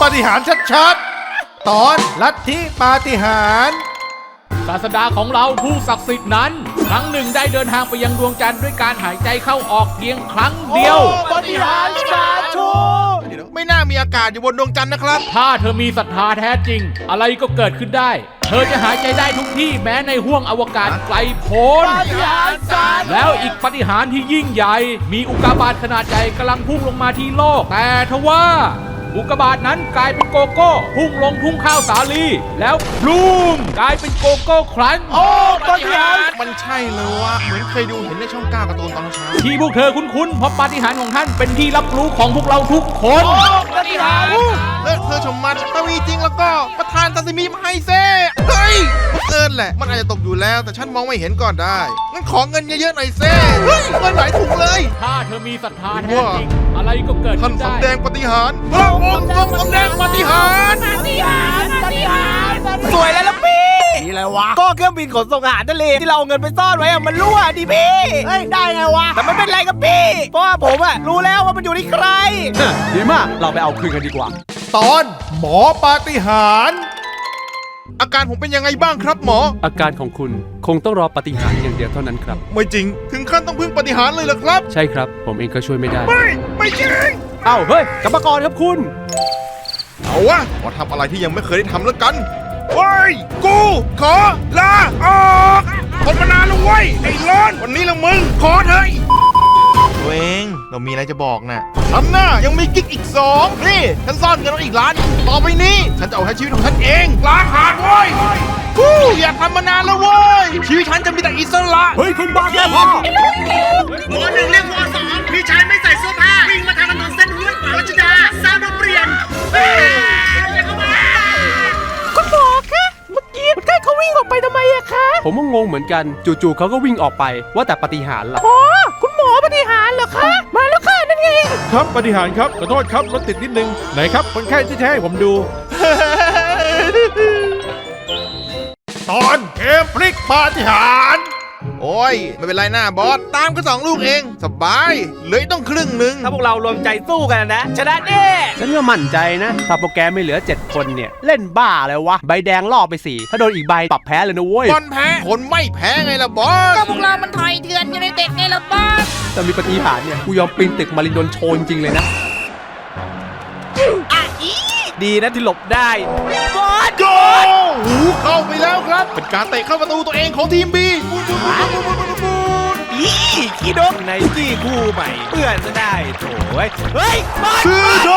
ปาฏิหาริย์ชัดๆ ตอนลัทธิปาฏิหาริย์ ศาสดาของเราผู้ศักดิ์สิทธิ์นั้น ครั้งหนึ่งได้เดินทางไปยังดวงจันทร์ด้วยการหายใจเข้าออกเพียงครั้งเดียวปาฏิหาริย์สาธุไม่น่ามีอากาศอยู่บนดวงจันทร์นะครับ ถ้าเธอมีศรัทธาแท้จริง อะไรก็เกิดขึ้นได้ เธอจะหายใจได้ทุกที่แม้ในห้วงอวกาศไกลโพ้นแล้วอีกปาฏิหารย์ที่ยิ่งใหญ่ มีอุกกาบาตขนาดใหญ่กำลังพุ่งลงมาที่โลก แต่ทว่า อุกกาบาตนั้นกลายเป็นโกโก้พุ่งลงทุ่งข้าวสาลี แล้วพลูมกลายเป็นโกโก้ครันช์โอ้ปาฏิหาริย์มันใช่เลยวะเหมือนเคยดูเห็นในช่องก้าวการ์ตูนตอนเช้าที่พวกเธอคุ้นๆเพราะปาฏิหาริย์ของท่านเป็นที่รับรู้ของพวกเราทุกคนปาฏิหาริย์เลิกเธอชมมันถ้ามีจริงแล้วก็ประทานซาซิมิมาให้เซ่เฮ้ยบังเอิญแหละ มันอาจจะตกอยู่แล้ว แต่ฉันมองไม่เห็นก่อนได้งั้นขอเงินเยอะๆหน่อยเซ่เฮ้ยเงินหล ธอมีศรัทธาแท้จริงอะไรก็เกิดท่านขึ้นได้ สำแดงปาฏิหารย์พระองค์ทรงสำแดงปาฏิหารย์สวยแล้วล่ะพี่นี่อะไรวะ ก็เครื่องบินขนส่งอาหารทะเลที่เราเอาเงินไปซ่อนไว้อะมันรั่วดิพี่เฮ้ยได้ไงวะ แต่ไม่เป็นไรกับพี่ เพราะว่าผมอะรู้แล้วว่ามันอยู่ที่ใคร ดีมาก เราไปเอาคืนกันดีกว่า ตอนหมอปาฏิหารย์ อาการผมเป็นยังไงบ้างครับหมอ อาการของคุณคงต้องรอปฏิหารย์อย่างเดียวเท่านั้นครับ ไม่จริง ถึงขั้นต้องพึ่งปาฏิหารย์เลยเหรอครับ ใช่ครับ ผมเองก็ช่วยไม่ได้ ไม่ไม่จริง เอ้าเฮ้ยกรรมกรครับคุณ เอาวะขอทำอะไรที่ยังไม่เคยได้ทำแล้วกันเฮ้ยกูขอลาออกทนมานานแล้วเว้ยไอ้ร้อนวันนี้ละมึง ขอเถอะตัวเอง เรามีอะไรจะบอกนะทำหน้ายังมีกิ๊กอีกสองนี่ฉันซ่อนเงินไว้อีกล้าน ต่อไปนี้ ฉันจะเอาให้ชีวิตของฉันเองล้างหาดเว้ยกูอยากทำมานานแล้วเว้ย ชีวิตฉันจะมีแต่อิสระ เฮ้ย คุณบ้าแค่พ่อหมอหนึ่งเรียกหมอสองพี่ชายไม่ใส่เสื้อผ้าวิ่งมาทางถนนเส้นห้วยขวางรัชดาซาวด์เปลี่ยนเฮ้ยอย่าเข้ามาคุณหมอคะเมื่อกี้คนไข้เขาวิ่งออกไปทำไมอะคะผมก็งงเหมือนกัน จู่ๆเขาก็วิ่งออกไป ว่าแต่ปฏิหารย์ล่ะ อ๋อ คุณหมอปฏิหารเหรอคะ มาแล้ว ค่ะนั่นไงครับปฏิหารย์ครับขอโทษครับรถติดนิดนึงไหนครับคนไข้ที่แท้ให้ผมดู ตอนเกมพลิกปาฏิหารย์โอ้ย ไม่เป็นไรหน้าบอส ตามก็สองลูกเอง สบายเหลยต้องครึ่งหนึ่งถ้าพวกเรารวมใจสู้กันนะ ชนะแน่ฉันก็มั่นใจนะ ถ้าโปรแกรมไม่เหลือ 7 คนเนี่ย เล่นบ้าเลยวะ ใบแดงล่อไปสี่ถ้าโดนอีกใบปรับแพ้เลยนะเว้ยบอลแพ้คนไม่แพ้ไงล่ะบอส ก็พวกเรามันถอยเถื่อนอยู่ในเต็ดไงล่ะบ้าส แต่มีปฏิหารย์เนี่ยกูยอมปีนตึกมารินโดนโชนจริงเลยนะดีนะที่หลบได้บอสโกหูเข้าไปแล้วครับ เป็นการเตะเข้าประตูตัวเองของทีมบีอีขี้ดกในกี้คู่ใหม่เพื่อนจะได้โถ่เว้ยเฮ้ยบอสคือโช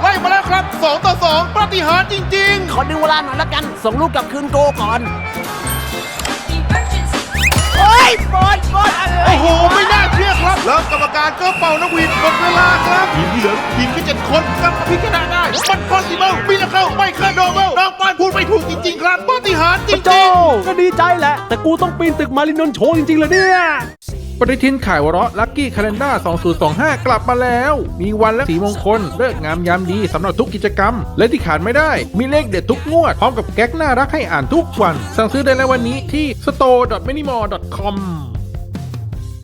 ไล่มาแล้วครับ 2 ต่อ 2ปาฏิหารย์จริงขอดึงเวลาหน่อยละกัน ส่งลูกกลับคืนโกก่อนเฮ้ยบอสบอสอะไรๆโอ้โห แล้วกรรมการก็เป่านกหวีดหมดเวลาครับทีมที่เหลือทีมที่เจ็ดคนกลับมาพิจารณาได้ มัน possible มิราเคิลไม่เคยโดเบิลน้องปานพูดไม่ถูกจริง ๆ ครับปาฏิหารย์จริงโจๆก็ดีใจแหละ แต่กูต้องปีนตึกมารินโดนโชนจริงๆเลยเนี่ย ปฏิทินข่ายวเราะลัคกี้คาล endar 2025 กลับมาแล้ว มีวันและสีมงคลเลิกงามยามดีสำหรับทุกกิจกรรม และที่ขาดไม่ได้ มีเลขเด็ดทุกงวด พร้อมกับแก๊กน่ารักให้อ่านทุกวัน สั่งซื้อได้แล้ววันนี้ที่ store.minimall.com